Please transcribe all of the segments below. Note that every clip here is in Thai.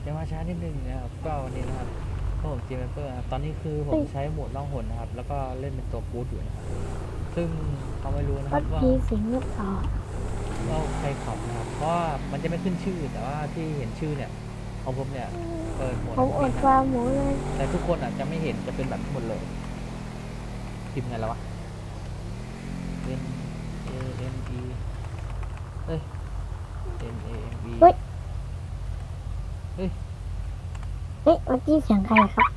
จจะมาช้านิดนึงนะครับก็วันนี้นะครับก็ผมจีเมเปอร์นะครับตอนนี้คือผมใช้โหมดล่องหนนะครับ แล้วก็เล่นเป็นตัวกู๊ดอยู่นะครับ ซึ่งเขาไม่รู้นะควัรัดบว่าพีสิงห์ลูกต่อว่าใครขับนะครับ เพราะว่ามันจะไม่ขึ้นชื่อแต่ว่าที่เห็นชื่อเนี่ยของผมเนี่ยเปิดโหมดผมอดฟาร์มหมูเลยแต่ทุกคนอาจจะไม่เห็นจะเป็นแบบนี้หมดเลยพิมพ์ไงแล้ววะ N A N E เอ้ย N A M E เฮ้ย เฮ้ย เฮ้ยเมื่อกี้เสียงใครอะครับ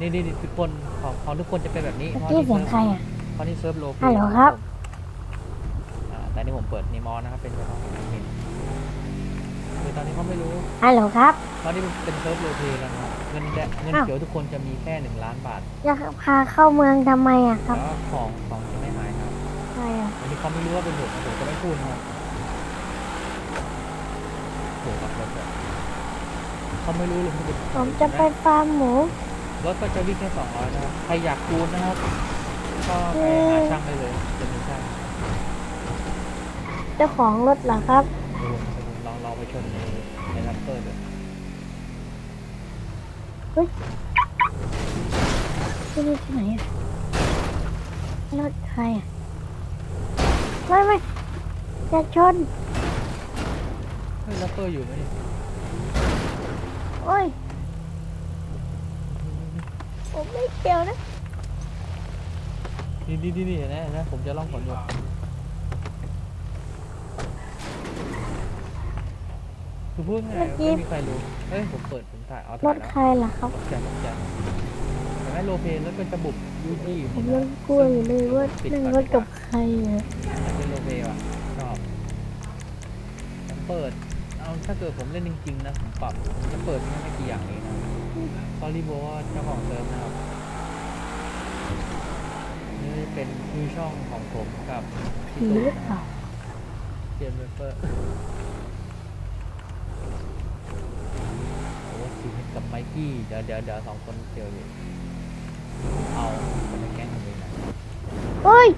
นี่นี่นี่ทุกคนของของทุกคนจะเป็นแบบนี้เมื่อเพราะกี้นี่เสียงใครเซิร์ฟอะเพราะนี่เซิร์ฟโลฮัลโหลครับ อ่าแต่นี่ผมเปิดนีมอนะครับเป็นเฉพาะของมินคือตอนนี้เขาไม่รู้ฮัลโหลครับ ตอนนี้เป็นเซิร์ฟโลเพแล้วนะครับเงินแดเงินอ้าว เขียวทุกคนจะมีแค่หนึ่งล้านบาทจะพาเข้าเมืองทำไมอะคแล้รับวของของจะไม่หายครับ ใช่อะอันนี้เขาไม่รู้ว่าเป็นผมผมจะไม่พูดนะครับ โหครับรถอะเขาไม่รู้เลยว่าเป็นผมจะไปฟาร์มหมู รถก็จะวิ่งแค่สองร้อยนะครับ ใครอยากคูณนะครับ ก็ไปหาช่างได้เลย จะมีช่างเจ้าของรถเหรอครับ ดูลองลองไปชนในในลัมเปอร์ดูที่นี่ที่ไหนอะรถใครอะไม่ไม่จะชน เฮ้ยลัมเปอร์อยู่ไหมเนี่ยโอ้ย ผมไม่เกี่ยวนะ นี่นี่นี่นี่เห็นะนะผมจะล่องผลอยู่คือพูดง่ายๆไม่มีใครรู้เฮ้ยผมเปิดผมถ่ายเอารถ่ายถแล้วใครล่ะครับตกใจตกใจเห็นไหมโลเพนแล้วเป็นจะบุบยูยี่อยู่ผมนี่ยันะงกลัวอยู่เลยว่านั่งรถกับใครอะมันเป็นโลเพว่ะชอบผมเปิดเอา ถ้าเกิดผมเล่นจริงๆนะผมปรับผมจะเปิดแค่ไม่กี่อย่างเองนะตอรี่โบว่าเจ้าของเซิร์ฟนะครับนี่เป็นชื่อช่องของผมกับพี่ตูนนะเปครัล่าบเจมส์เวเปอร์โอ้สีเห็นกับไมกี้เดี๋ยวเดี๋ยวเดี๋ยวสองคนเจออยู่เอาคนในแก๊งของเองนะเฮ้ย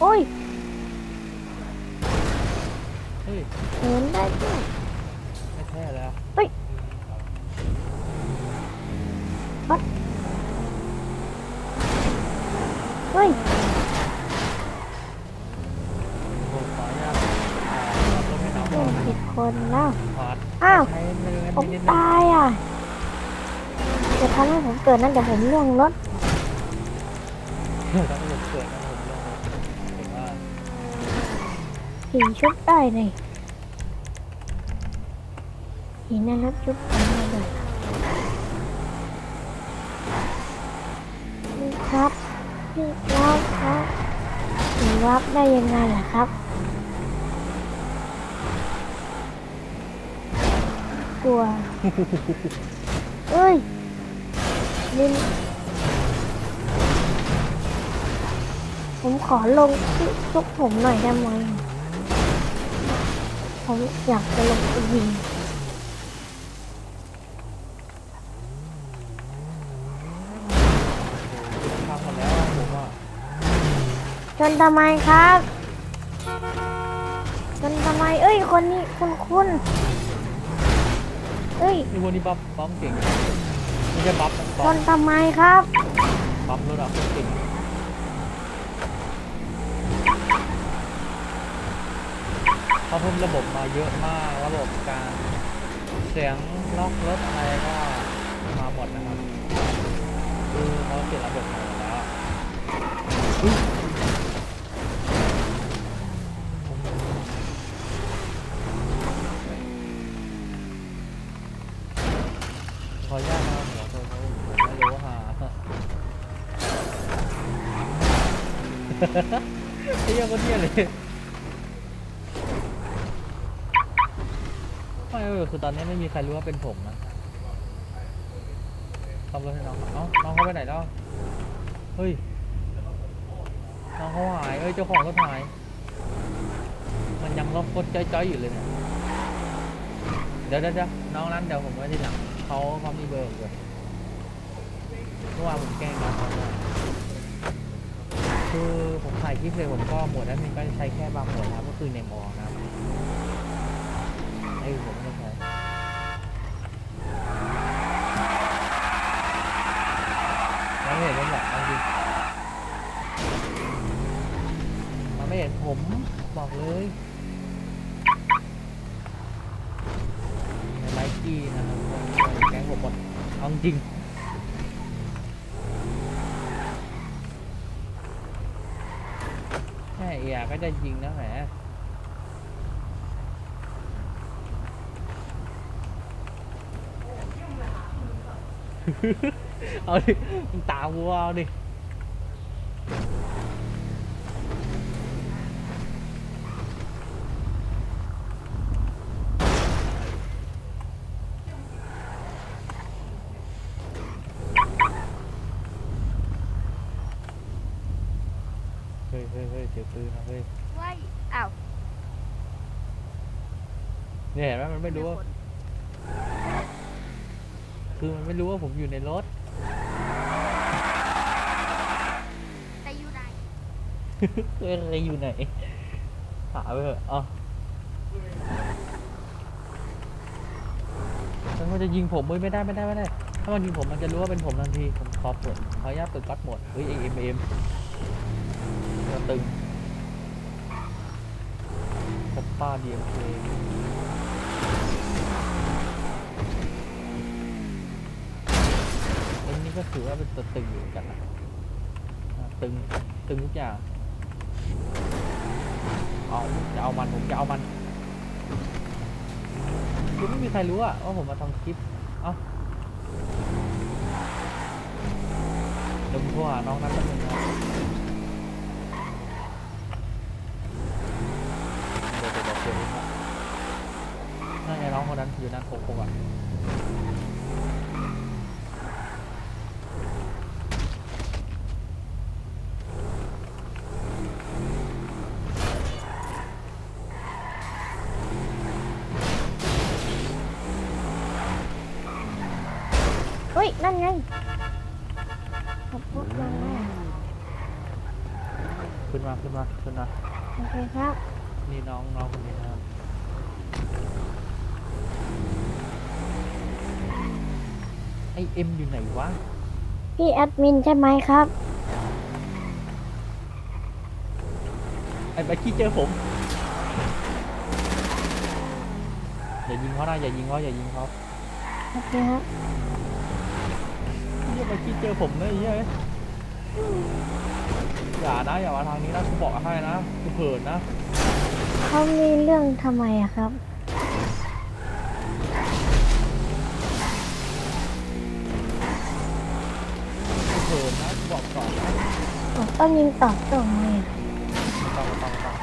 โอ้ยเฮ้ยเห็นได้ด้วยไม่แท้แล้วเฮ้ยวัดเฮ้ยผมขออนุญาตอ่ารถให้น้องโดก่อนนผิดคนแล้วถอดอ้าว ใช้มือผมนิดนึงตายอะจะทำให้ผมเกิดนั่นเดี๋ยวผมล่วงรถ ผีชุบได้เลยผีนั่นรถชุบผมมาเลยนี่ครับนี่ครับครับผีวับได้ยังไงล่ะครับ กลัว เอ้ยลินผมขอลงที่ทุกผมหน่อยได้ไหม ผมอยากจะลงไปยิงทำหมดแล้วอะผมว่าชนทำไมครับชนทำไม เอ้ย คนนี้คุณคุณเอ้ยนี่วันนี้บัฟบัฟเก่ง ไม่ใช่บัฟนะชบัฟนทำไมครับ บัฟรถอะเก่ง เขาเพิ่มระบบมาเยอะมากระบบการเสียงล็อกรถอะไรก็มาหมดนะครับคือเขาเปลี่ยนระบบใหม่แล้วอะอุ๊ยขออนุญาตนะครับขอโทษครับผมไม่รู้ว่าไอ้เหี้ยังก็เนี่ยเลย คือตอนนี้ไม่มีใครรู้ว่าเป็นผมนะขับรถให้น้องเอ้าน้องเขาไปไหนแล้ว เฮ้ย น้องเขาหาย เอ้ย เจ้าของรถหาย มันยังรบกดจ้อยๆอยู่เลยเนี่ยเดี๋ยวเดี๋ยวเดี๋ยวน้องนั้นเดี๋ยวผมไว้ที่หลังเขาเขามีเบอร์ผมอยู่เมื่อวานผมแกล้งน้องเขาด้วยคือผมถ่ายคลิปเลยผมก็หมวดแอดมินก็ใช้แค่บางหมวดนะครับก็คือเนมออนะครับไอ้ผมไม่ได้ใช้แล้ว ไม่เห็นผมหรอกเอาจริงมันไม่เห็นผมบอกเลยไลกี้นะครับแก๊งผมหมดเอาจริงแค่เอียก็จะยิงนะแหม เอาดิมึงตามกูเอาดิเฮ้ยเฮ้ยเฮ้ยเสียปืนนะเฮ้ยว้ายอ้าวเนี่ยเห็นไหมมันไม่รู้ว่าคนคือมันไม่รู้ว่าผมอยู่ในรถ แต่อยู่ไหน เอ้ยอะไรอยู่ไหนหาไปเถอะเอะมันก็จะยิงผมเฮ้ยไม่ได้ไม่ได้ไม่ได้ ถ้ามันยิงผมมันจะรู้ว่าเป็นผมทันที ผมขอเปิดขออนุญาตเปิดก๊อตหมดเฮ้ยเอ็มเอ็มตึงปบป้าดีเอ็มเคอ็นนี่ก็ถือว่าเป็นตัวตึงอยู่กันนะตึง ตึงทุกอย่าง เอาจะเอามันผมจะเอามันคือไม่มีใครรู้อะว่าผมมาทำคลิป เอ้าเดี๋ยวผมโทรหาน้องนั้นแป๊บนึงนะเดี๋ยวเดี๋ยวเดี๋ยวเดี๋ยวนั่นไงน้องคนนั้นอยู่นั่นโคกๆอะ เฮ้ย นั่นไงขอบคุณมาก ขึ้นมาขึ้นมาขึ้นมา โอเคครับ นี่น้องน้องคนนี้นะครับไอ เอ็มอยู่ไหนวะ พี่แอดมินใช่ไหมครับ ไอ้แบ็คกี้เจอผม อย่ายิงเขานะอย่ายิงเขาอย่ายิงเขาโอเคครับเฮียแบ็คกี้เจอผมนะไอ้เฮียอย่านะอย่ามาทางนี้นะกูบอกให้นะกูเผินนะ เขามีเรื่องทำไมอะครับ บอกก่อนนะผมต้องยิงตอบโต้ไหมอะไม่ต้องไม่ต้องไม่ต้อง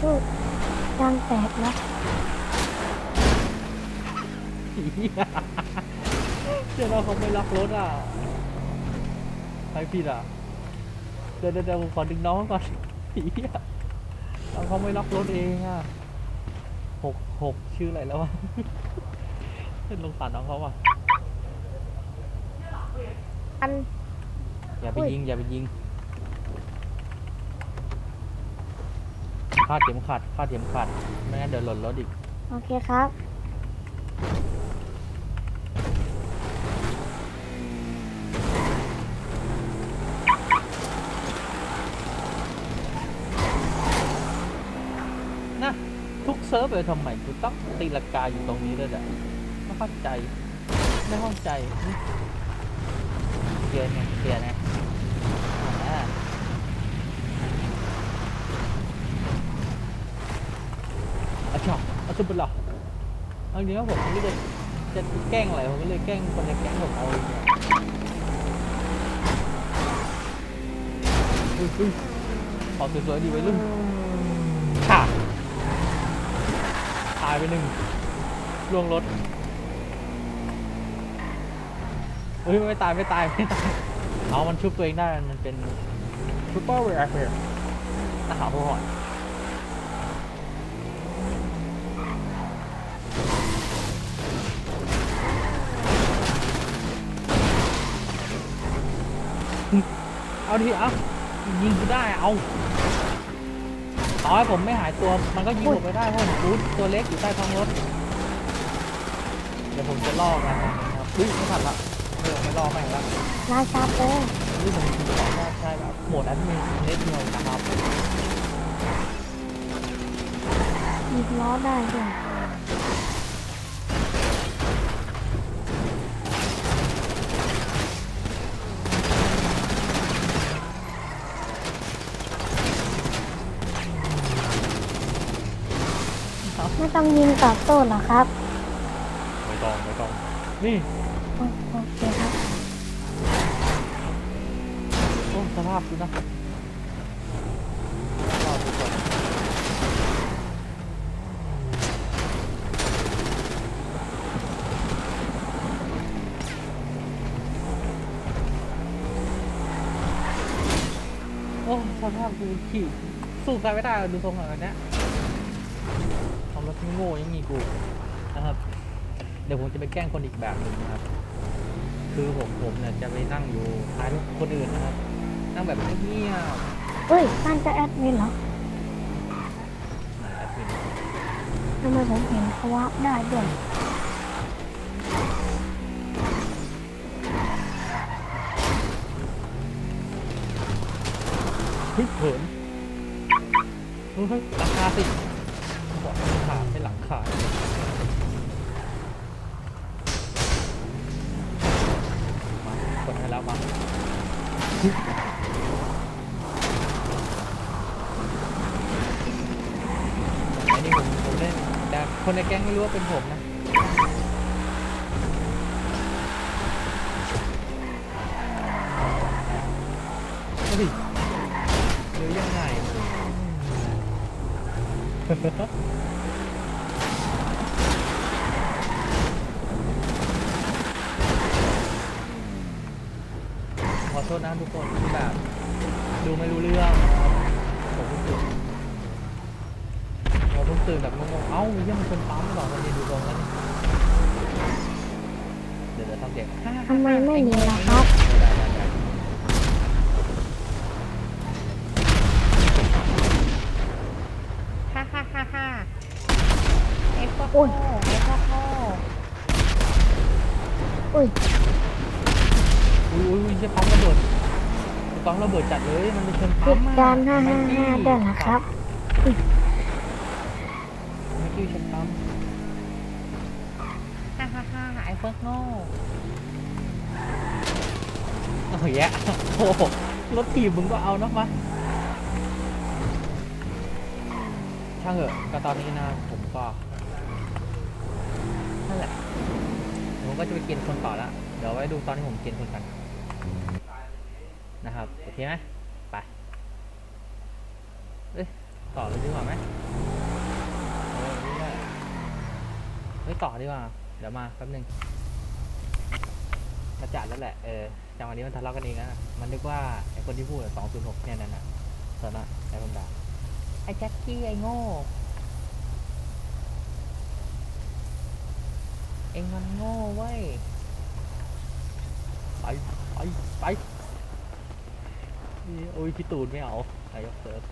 พูดจางแตกนะเหี้ยเดี๋ยวเราเขาไม่ล็อกรถอะใครผิดอะเดี๋ยวเดี๋ยวเดี๋ยวผมขอดึงน้องก่อนเหี้ยน้องเขาไม่ล็อกรถเองอะหกหกชื่ออะไรแล้ววะ เล่นลงสารน้องเขาว่ะอัน อย่าไปอุ้ย ยิง อย่าไปยิงคาดเข็มขัดคาดเข็มขัด ไม่งั้นเดี๋ยวหล่นรถอีก โอเคครับ นะ ทุกเซิร์ฟเลยทำไมกูต้องตีลังกาอยู่ตรงนี้ด้วยอะ ไม่เข้าใจ ไม่เข้าใจเกียร์ไงเกียร์ไงอ่าอาชอบอาชุบเป็นหรอเอาจริงๆว่าผมไม่ได้จะแกล้งอะไรผมก็เลยแกล้งคนในแก๊งผมเอาเองเนี่ยขอสวยๆดีไว้รุ่นค่ะตายไปหนึ่งล่วงรถ เฮ้ยไม่ตายไม่ตายไม่ตาย เอามันชุบตัวเองได้มันเป็นซูเปอร์เวอร์เฟอร์นะครับทุกคนเอาดิเอายิงกูได้เอาต่อให้ผมไม่หายตัวมันก็ยิงผมไม่ได้เพราะผมรูดตัวเล็กอยู่ใต้ท้องรถ เดี๋ยวผมจะลอกนนะครับอุ้ยไม่ทันละ เออไม่ลอกแม่งละราชาโปอุ้ยผมขออนุญาตใช้แบบโหมดแอดมินเน็ตหน่วยนะครับมีล้อได้ด้วยไม่ต้องยิงตอบโต้หรอครับ ไม่ต้อง ไม่ต้อง นี่ โอโอเคครับ สภาพดูนะรอดูก่อนโอ้สภาพดูขี่สู้ใครไม่ได้ดูทรงแบบนี้ยทำรถที่โง่ยังมีกูนะครับเดี๋ยวผมจะไปแกล้งคนอีกแบบหนึ่งนะครับ คือผมผมเนี่ยจะไปนั่งอยู่ท้ายรถคนอื่นนะครับ นั่งแบบเงียบเฮ้ยนั่นจะแอดมินเหรอๆไหนแอดมินทำไมผมเห็นเขาว่าได้ด้วยเฮ้ยเผินเฮ้ยหลังคาสิบอกหลังคาไม่หลังคามาคนให้แล้วมาอันนี้ผมผมเล่นแต่ คนในแก๊งไม่รู้ว่าเป็นผมนะ ทำไมไม่หนีล่ะครับ ฮ่าฮ่าฮ่าฮ่าเอ็กซ์โคอุ้ย เอ็กซ์โคอุ้ยอุ้ยอุ้ยอุ้ยใช่ปั๊มระเบิดปั๊มระเบิดจัดเลย มันเป็นเชิงเหปั๊มตุอะการณ์ห้าห้าห้าด้วยนะครับ ไม่กิ้วเชิงปั๊มฮ่าฮ่าฮ่าไอ้เฟิร์กโง่โอ้ยแยะโอ้โหร ถีบมึงก็เอานะมาช่างเถอะก็ตอนนี้นะผมก็นั่นแหละผมก็จะไปกินคนต่อละเดี๋ยวไว้ดูตอนที่ผมกินคนกันนะครับโอเคไหมไปเอ้ยต่อเลยดีกว่าไหมเฮ้ยต่อดีกว่า เดี๋ยวมาแป๊บหนึง จัดแล้วแหละ เออจังหวะนี้มันทะเลาะกันเองนะ มันนึกว่าไอ้คนที่พูดสองศูนย์หกเนี่ยนั่นน่ะสนอะไอ้คนด่าไอ้แจ็คกี้ไอ้โง่ เองมันโง่เว้ย ไป ไป ไปนี่โอ้ยพี่ตูนไม่เอานายกเซิร์ฟ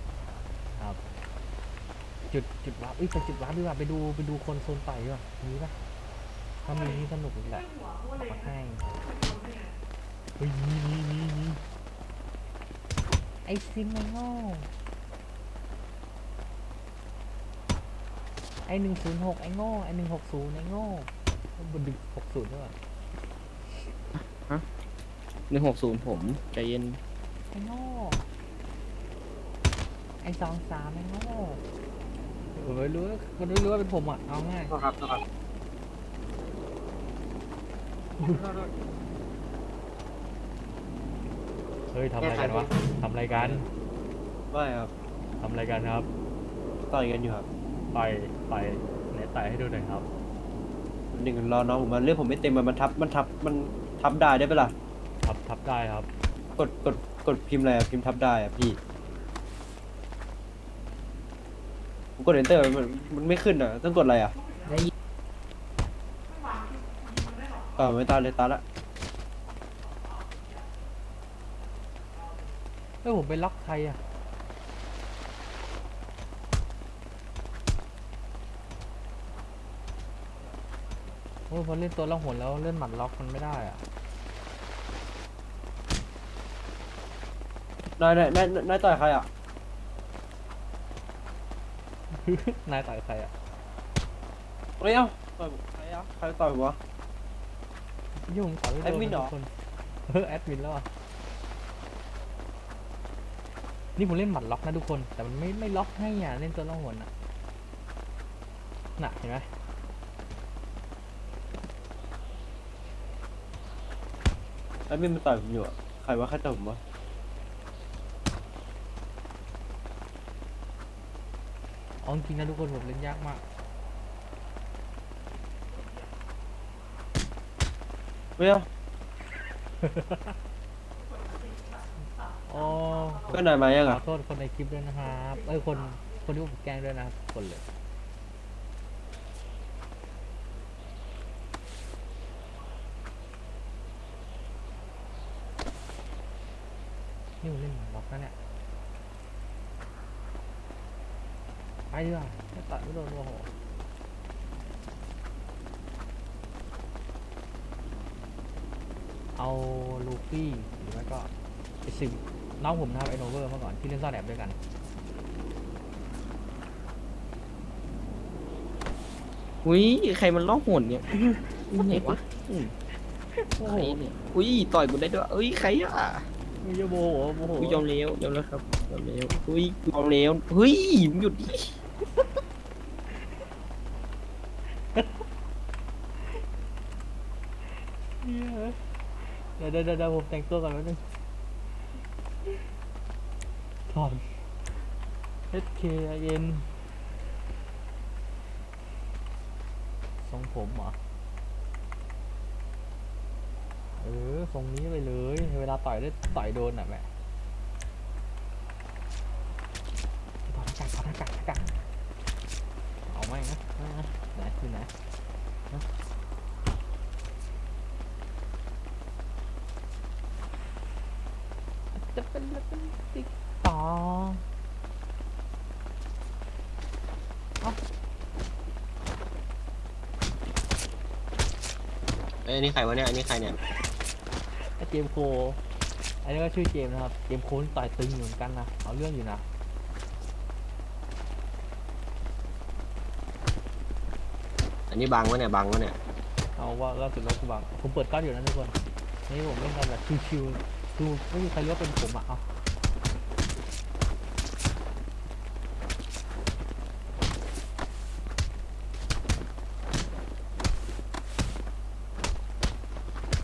ครับ จุดจุดวับเอ้ยไปจุดวับดีกว่าไปดูไปดูคนโซนไปดีกว่ามีปะ ถ้ามีนี่สนุกแหละเอามาให้เฮ้ยมีมีมีมีไอซิมไอโง่ไอหนึ่งศูนย์หกไอโง่ไอหนึ่งหกศูนย์ไอโง่บนดึกหกศูนย์ด้วยหนึ่งหกศูนย์ผมใจเย็นไอ้โง่ไอ้สองสามไอ้โง่ผมไม่รู้คนไม่รู้ว่าเป็นผมอะเอาง่ายครับครับ เฮ้ยทำอะไรกันวะทำอะไรกันไม่ครับทำอะไรกันครับต่อยกันอยู่ครับไปไปไหนไต่ให้ดูหน่อยครับ หนึ่งรอน้องผมมาเรื่องผมไม่เต็มมันมันทับมันทับมันททับได้ได้ปะล่ะทับทับได้ครับกดกดกดพิมพ์อะไรอะพิมพ์ทับได้อะพี่ผมกด enter มันมันไม่ขึ้นอะต้องกดอะไรอะ ได้ยิน เออไม่ตาเลยตาละเอ้ยผมไปล็อกใครอะ โอ้ยพอเล่นตัวล่องหนแล้วเล่นหมัดล็อกมันไม่ได้อะ นายนายนายนายต่อยใครอะนายต่อยใครอะเฮ้ยเอ้าต่อยผมใครอะใครต่อยผมวะ ยุ่งต่อยไม่โดแอดมินเหรอ ทุกคนเออแอดมินแล้วอะนี่ผมเล่นหมัดล็อกนะทุกคน แต่มันไม่ไม่ล็อกให้อะเล่นตัวล่องหนอะน่ะเห็นไหมไอ้มินมันต่อยผมอยู่อะใครวะใครต่อยผมวะเอาจริงๆนะทุกคนผมเล่นยากมาก เฮ้ยเอ้าโอ้เพื่อนนายมายังขอะอโทษคนในคลิปด้วยนะครับเอ้ยคนคนที่ผมแกล้งด้วยนะครับทุกคนเลยนี่มันเล่นหมล็อกนะเนี่ยไปดีกว่าไม่ตัดไม่โดนโอ้โห เอาลูฟี่หรือไม่ก็ไอซิมน้องผมนะครับไอโนเวอร์เมื่อก่อนที่เล่นซ่อนแอบด้วยกัน อุ้ยใครมันล่องหนเนี่ยไหนวะอืมโอ้ใคโหรเนี่ยอุ้ยต่อยกูได้ด้วยเอ้ยใครอะมีเยอะโมโหโมโหกูยอมแล้วยอมแล้วครับยอมแล้วอุ้ยกูยอมแล้วเฮ้ยมึงหยุดดิ ยวเดี๋ยวเดี๋ยวผมแต่งตัวก่อนแป๊บนึงถอด S K I N ทรงผมเหรอ เออทรงนี้ไปเลย เวลาต่อยได้ต่อยโดนอะแม่ถอดหน้ากากถอดหน้ากากหน้ากากเอาไหมนะเอาไหมนะไหนคือไหนฮะจะเป็นจะเป็นติ๊กต่อ เอ้ยอันนี้ใครวะเนี่ยอันนี้ใครเนี่ยไอเจมส์โค อันนี้ก็ชื่อเจมส์นะครับ เจมส์โคนี่ต่อยตึงอยู่เหมือนกันนะ เอาเรื่องอยู่นะ อันนี้บังวะเนี่ยบังวะเนี่ยเอาว่าล่าสุดแล้วกูบังผมเปิดกล้องอยู่นะทุกคน นี่ผมเล่นกันแบบชิวๆคือไม่มีใครรู้ว่าเป็นผมอะเอา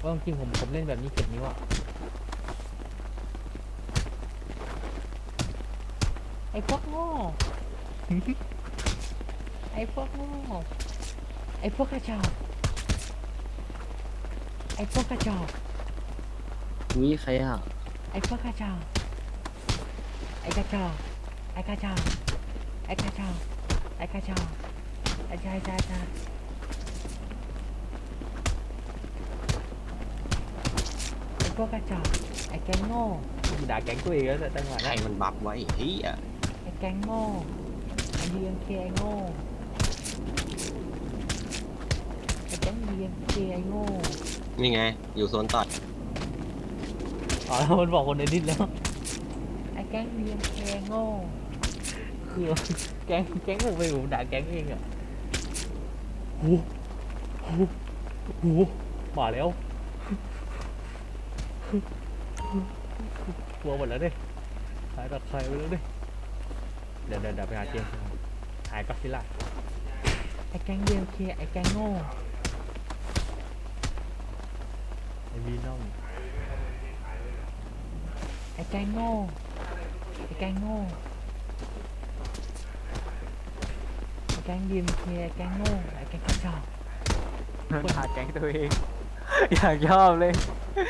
ว่าจริงๆผมผมเล่นแบบนี้เก็บนิ้วอะไอ้พวกโง่ไอ้พวกโง่ไอ้พวกกระจอกไอ้พวกกระจอกอุ้ยใครอะไอ้พวกกระจอกไอ้กระจอกไอ้กระจอกไอ้กระจอกไอ้กระจอกไอ้ชายชายชายไอ้ พวกกระจอกไอ้แก๊งโง่ด่าแก๊งตัวเองแล้วแต่จังหวะใครนั้นมันบัฟไว้เฮียไอ้แก๊งโง่ไอ้ดีเอ็มเคไอ้โง่ไอ้แก๊งดีเอ็มเคไอ้โง่นี่ไง อยู่โซนตัดอ๋อแล้วมันบอกคนในดิสแล้วไอ้แก๊งดีเอ็มเคโง่คือแก๊งแก๊งผมไปผมด่าแก๊งเองอะโอ้โหโอ้โหมาแล้ว กลัวหมดแล้วเนี่ยหายกับใครไปแล้วเนี่ยเดี๋ยวเดี๋ยวเดี๋ยวไปหาเจมส์ก่อนหายก็ซิล่าไอ้แก๊งดีเอ็มเคไอ้แก๊งโง่ไอ้วีนอมไอ้แกงโง่ไอ้แกงโง่ไอ้แกงดีมเคไอ้แกงโง่ไอ้แกงกระจอก หาแก๊งตัวเอง อยากชอบเลย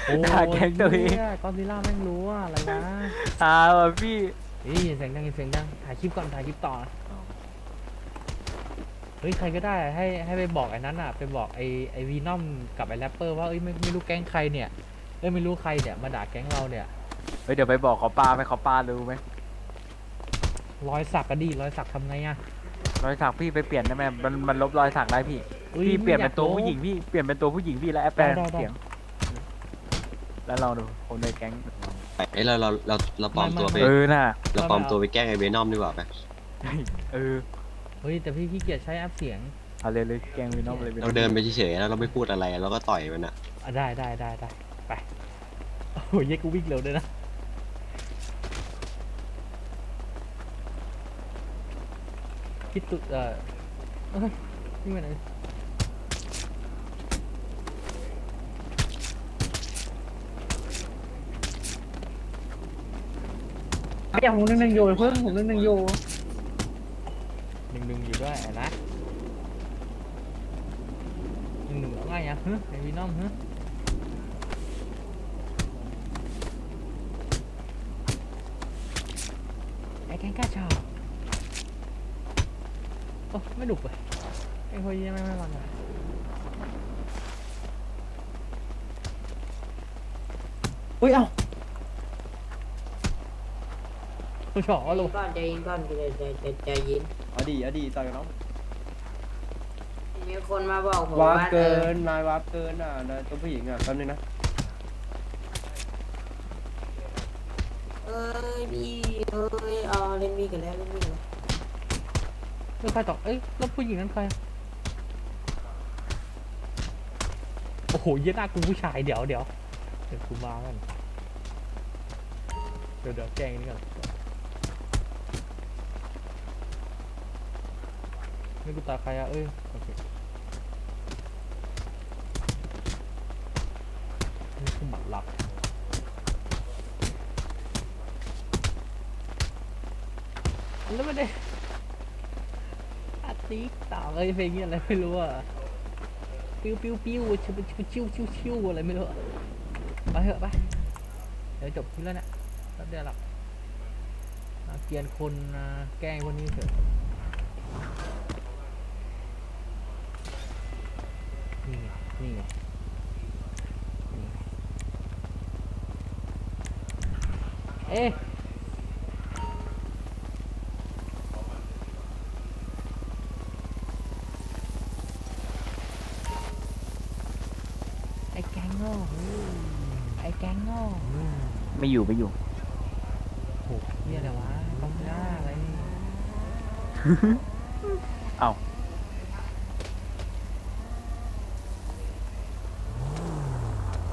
โอ้ด่าแก๊งตัวเองหี้ยกอนซิลล่าแม่งรู้ว่าอะไรวะอ่าว่ะพี่เฮ้ยเสียงดังเสียงดังถ่ายคลิปก่อนถ่ายคลิปต่อเฮ้ยใครก็ได้ให้ให้ไปบอกไอ้นั้นอะไปบอกไอ้ไอ้วีนอมกับไอ้แรปเปอร์ว่าเอ้ยไม่ไม่รู้แก๊งใครเนี่ยเอ้ยไม่รู้ใครเนี่ยมาด่าแก๊งเราเนี่ยเฮ้ยเดี๋ยวไปบอกเขาป้าไหมเขาป้ารู้ไหมรอยสักก็ดีรอยสักทำไงอะรอยสักพี่ไปเปลี่ยนได้ไหมมันมันลบรอยสักได้พี่อ้ พี่เปลี่ยนเป็นตัวไม่ผู้อากหญิงพี่เปลี่ยนเป็นตัวผู้หญิงพี่แล้วแอปแปลงได้ได้ได้ เสียง แล้วเราดูคนในแก๊งเอ้ยเราเราเราเราปลอมตัวไปเออน่ะเราปลอมตัวไปแกล้งไอ้เวนอมดีกว่าไปเออเฮ้ยแต่พี่ขี้เกียจใช้แอปเสียงเอาเลยเลยแกล้งวินอมเลยเราเดินไปเฉยๆแล้วเราไม่พูดอะไรเราก็ต่อยมันอะอะได้ได้ได้ได้ไปโอ้ยเย้กูวิ่งเร็วด้วยนะคิดตุเอ่อเอ้ยนี่มันอะไร ไม่อยากผมนึงนึงอยู่เพิ่งผมนึงนึงอยู่หนึ่งหนึ่งอยู่ด้วยไอ้นะหนึ่งหนึ่งแล้วไงอะฮึไอวีนอมฮึไอ้แกงกล้าชอบโอ้ไม่ดุเลยไอ้คนยังไม่ไม่รันเลยอุ้ยเอ้า ผู้ชอบว่าลูกก่อนใจเย็นก่อนใจใจใจใจเย็นเอาดีเอาดีต่อยกับน้องมีคนมาบอกผมวาว่าร์ปเอเกิอนนายวาร์ปเกินอะนายตัวผู้หญิงอะแป๊บนึงนะเอ้ยพี่เอ้ยเอาเล่นมีกันแล้วเล่นมีกันแล้วเออใครตอบเอ้ยแล้วผู้หญิงนั้นใครโอ้โหเหี้ยหน้ากูผู้ชายเดี๋ยวเดี๋ยวเดี๋ยวกูมากันเดี๋ยวเดี๋ยวแกล้งนี่ก่อน นี่กูตาใครอะเอ้ยโอเคนี่คือหมัดลับแล้วไม่ได้อาติ๊กต่างเอ้ยเพลงนี้อะไรไม่รู้อะปิ้วปิ้วปิ้วชิวชิวชิวชิวชิวอะไรไม่รู้อะไปเถอะไปเดี๋ยวจบคลิปแล้วเนี่ยแป๊บเดี๋ยวหรอกมาเกียนคนแกล้งคนนี้เถอะนี่ไงนี่ไงนี่ไง เอ๊ะไอ้แกงโง่ไอ้แกงโง่ไม่อยู่ไม่อยู่โหเฮียอะไรวะต้องหน้าอะไร เอ้า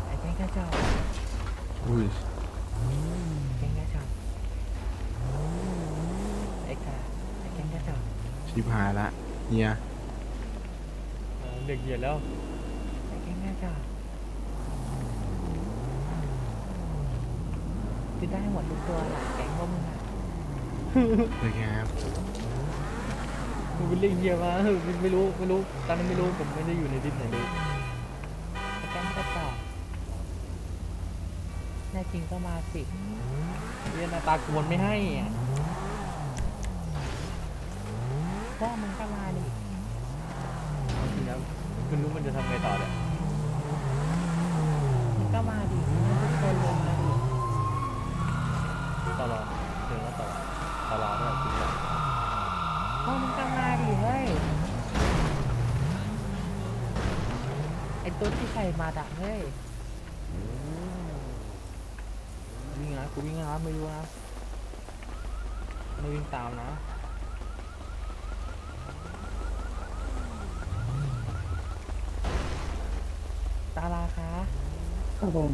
ไอ้แกงกระจอก อุ้ย แกงกระจอกไอ้กาไอ้แกงกระจอก ชิบหายละเฮีย เออเด็กเหยียดแล้ว ไอ้แกงกระจอกคือได้หมดทุกตัวแหละแกงพวกมึงอะ เลยครับมึงเป็นเรื่องเฮียมาเออไม่ไม่รู้ไม่รู้ตอนนั้นไม่รู้ผมไม่ได้อยู่ในดิสไหนเลยไอ้แกงกระจอกแน่จริงก็มาสิเฮียหน้าตากวนไม่ให้อะพ่อมึงก็มาดิจริงแล้วคุณรู้มันจะทำไงต่อเนี่ยมันก็มาดิทุกคนลงมาดิตลอดเดี๋ยวแล้วตลอด ตลอดด้วยจริงแล้วพ่อมึงก็มาดิเฮ้ย ไอตัวที่ใส่มาดักเฮ้ย วิ่งนะกูวิ่งนะไม่รู้นะไม่วิ่งตามนะตาลาคะครับผม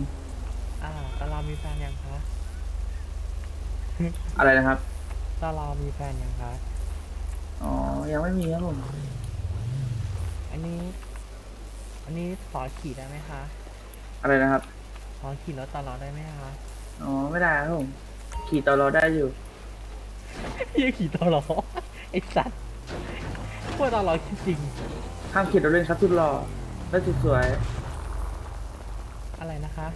อ่าตาลามีแฟนยังคะ อะไรนะครับ ตาลามีแฟนยังคะอ๋อ ยังไม่มีครับผม อันนี้ อันนี้ขอขี่ได้ไหมคะ อะไรนะครับ ขอขี่รถตาลาได้ไหมคะอ๋อ ไม่ได้ครับผม ขี่ต่อรอได้อยู่เฮียขี่ตาลาไอสัตว์พวกตาลาคิดจริงห้ามขี่รถเล่นครับสุดหล่อและสุดสวยอะไรนะคะ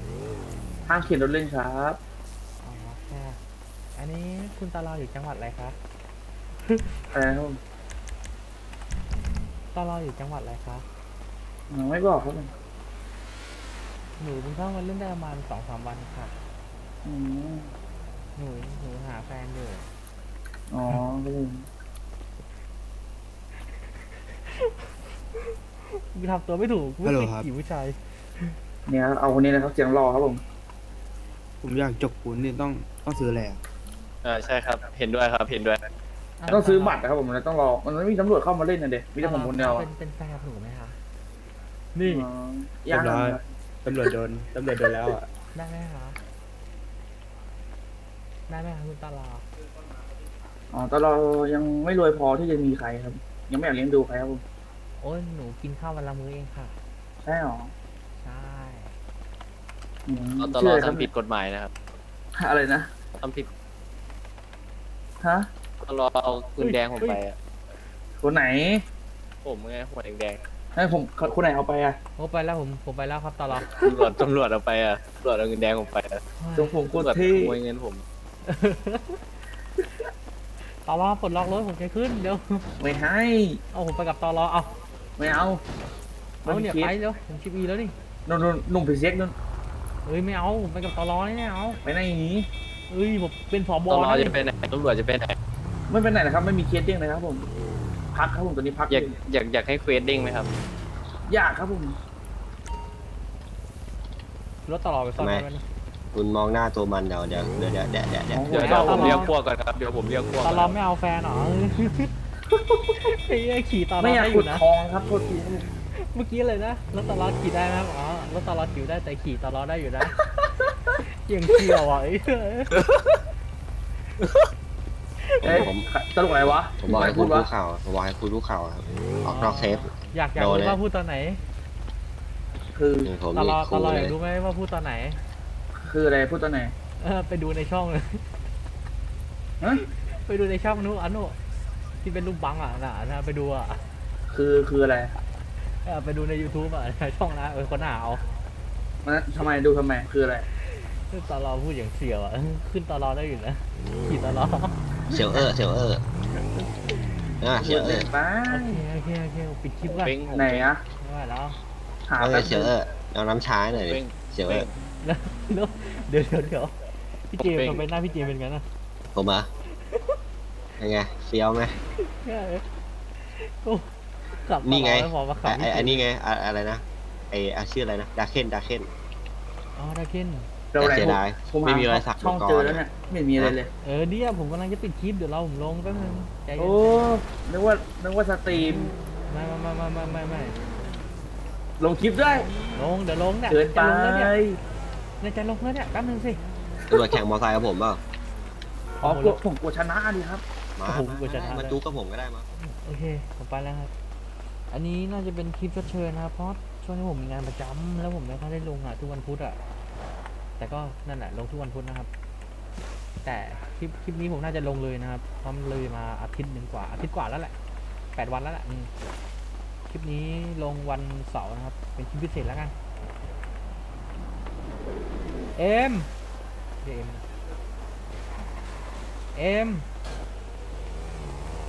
ห้างเขียนรถเล่นครับ อ๋อค่ะ อันนี้คุณตาลออยู่จังหวัดอะไรคะอะไรนะครับผมตาลออยู่จังหวัดอะไรคะอ๋อไม่บอกครับผมหนูเพิ่งเข้ามาเล่นได้ประมาณสองสามวันค่ะ อืมหนูหนูหาแฟนอยู่ อ๋อก็เลยกูทำตัวไม่ถูกกูฮัลโหลเป็นครับขี่ผู้ชายเนี่ยครับเอาคนนี้นะครับเสียงรอครับผมผมอยากจกปูนนี่ต้องต้องซื้ออะไรอะ อ่าใช่ครับ เห็นด้วยครับ เห็นด้วย ต้องซื้อบัตรนะครับผมมันต้องรอ มันไม่มีตำรวจเข้ามาเล่นนะเด็กมีแต่ผมคนเดียวเป็นเป็นแฟนกับหนูไหมคะนี่อ๋อยากนะครับตำรวจโดนตำรวจโดนแล้วอะได้ไหมคะได้ไหมคะคุณตาลออ๋อแต่เรายังไม่รวยพอที่จะมีใครครับ ยังไม่อยากเลี้ยงดูใครครับผมโอ้ยหนูกินข้าววันละมื้อเองค่ะ ใช่หรอใช่อืมตลชื่ออดอะไรครับทำผิดกฎหมายนะครับ อะไรนะทำผิด ฮะตลอดเอาเงินแดงผมไปอะคนไหนผมไงหัวแดงให้ผมคนไหนเอาไปอะโอ้ไปแล้วผมผมไปแล้วครับตาลอๆตำรวจตำรวจเอาไปอะตำรวจเอาเงินแดงผมไปอะตรงผมโคตำรวจตรเท่ขโมยเงินผมตาลอปลดล็อกรถผมจะขึ้นเดี๋ยวไม่ให้ เอาผมไปกับตาลอเอาไม่เอาเอาเนี่ยคิดไปเดี๋ยวผมชิปอีแล้วนี่นุ่นนุ่นนุ่มไปเซ็กนุ่นเอ้ยไม่เอาผมไปกับตาลอนี่ไม่เอาไปไหนหนี เอ้ยผมเป็นผบตลอดนะจะไปไหนตำรวจจะไปไหนไม่เป็นไรนะครับไม่มีเคสเด้งเลยครับผม พักครับผมตอนนี้พักอยากอยู่อยากอยากให้เควสเด้งไหมครับอยากครับผมรถตลอดไปซ่อนทำไมไว้นี่คุณมองหน้าตัวมันเดี๋ยวเดี๋ยวเดี๋ยวเดี๋ยวเดี๋ยวเดี๋ยวเดี๋ยวเดี๋ยวไม่เดี๋ยวเอาผมตลอดเรียกพวกก่อนครับเดี๋ยวผมเรียกพวกตาก่ลออนไม่เอาแฟนเหรอไอ้เหี้ยขี่ตาลอไม่อยากได้อขุยู่ดนะ ทองครับโทษทีครับผมเมื่อกี้เลยนะรถตลอดขี่ได้ไหมครับอ๋อรถตลอดขี่ได้แต่ขี่ตลอดได้อยู่นะ ยังเที่ยวอะไอ้เหี้ยเอ้ยตลกอะไรวะผมบอกให้พูคุดณวะรู้ข่าวผมบอกให้คุณรู้ข่าวครับออกนอกเซฟ อยากอยากโดนรู้เลยว่าพูดตอนไหนคือนี่ผมตนี่ลอดคตรูลอดเลอยยากรู้ไหมว่าพูดตอนไหนคืออะไรพูดตอนไหนเออไปดูในช่องเลย ฮะไปดูในช่องนู้นอันนู้นที่เป็นรูปบังอะน่ะนะไปดูอะคือคืออะไรเออไปดูใน YouTube อะช่องนะเออคนหาเอามันทำไมดูทำไมคืออะไร ตลอดพูดอย่างเสียวอะ ขึ้นตลอดได้อยู่นะขี่ตลอดเสียวเออเสียวเอออะเสียวเออป้าโอเคโอเคโอเคปิดคลิปก่อนเป้งผมไหนอะไม่ไหวแล้วหาเอาแป๊เลยบเสียวเออเอาน้ำชาให้หน่อยดิเป้งเสียวเอเป้องแล้วแล้วเดี๋ยวเดี๋ยวเดี๋ยวพี่เจมส์เป้งทำไมหน้าพี่เจมส์เป็นงั้นอะผมเหรอะยังไงเฟี้ยวไหมโอ้ขับนี่ไงตลอดม่พอมาขัไอ้บไอ้ไอ้นี่ไงอะอะไรนะไอ้อะชื่ออะไรนะดาเคนดาเคนอ๋อดาเคน เราไหนแต่เสียดายผมไม่หามีรอยสักช่องมาก่อนเจอแล้วเนี่ยไม่มีอะไรเลยเออเดี๋ยวผมกำลังจะปิดคลิปเดี๋ยวเราผมลงแป๊บนึงใจเย็โอ้นนึกว่านึกว่าสตรีมไม่ไม่ไม่ไม่ไม่ไม่ลงคลิปด้วยลงเดี๋ยวลงเนี่ยเกินไปจะลงแล้วเนี่ยเนี่ยจะลงแล้วเนี่ยแป๊บนึงสิตำรวจแข่งมอเตอร์ไซค์กับผมเปล่าอ๋อกลัวผมกลัวชนะดิครับ มาโอ้โหมากว่าจะทัน มาจุกกับผมก็ได้มาโอเคผมไปแล้วครับ อันนี้น่าจะเป็นคลิปชดเชยนะครับเพราะช่วงนี้ผมมีงานประจำแล้วผมไม่ค่อยได้ลงอะทุกวันพุธอะ แต่ก็นั่นแหละลงทุกวันพุธนะครับ แต่คลิปคลิปนี้ผมน่าจะลงเลยนะครับเพราะมันเลยมาอาทิตย์หนึ่งกว่าอาทิตย์กว่าแล้วแหละแปดวันแล้วแหละอืมคลิปนี้ลงวันเสาร์นะครับ เป็นคลิปพิเศษแล้วกันเอ็มเอ็มเอ็ม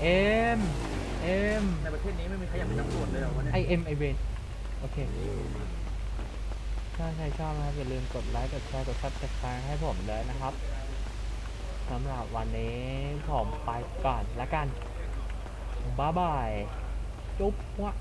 เอ็มเอ็มในประเทศนี้ไม่มีใครอยากเป็นตำรวจเลยเหรอวะเนี่ยไอเอ็มไอเวนโอเค ถ้าใครชอบนะครับอย่าลืมกดไลค์กดแชร์กดซับสไครต์ให้ผมเลยนะครับสำหรับวันนี้ผมไปก่อนละกันบ๊ายบายจุ๊บวะ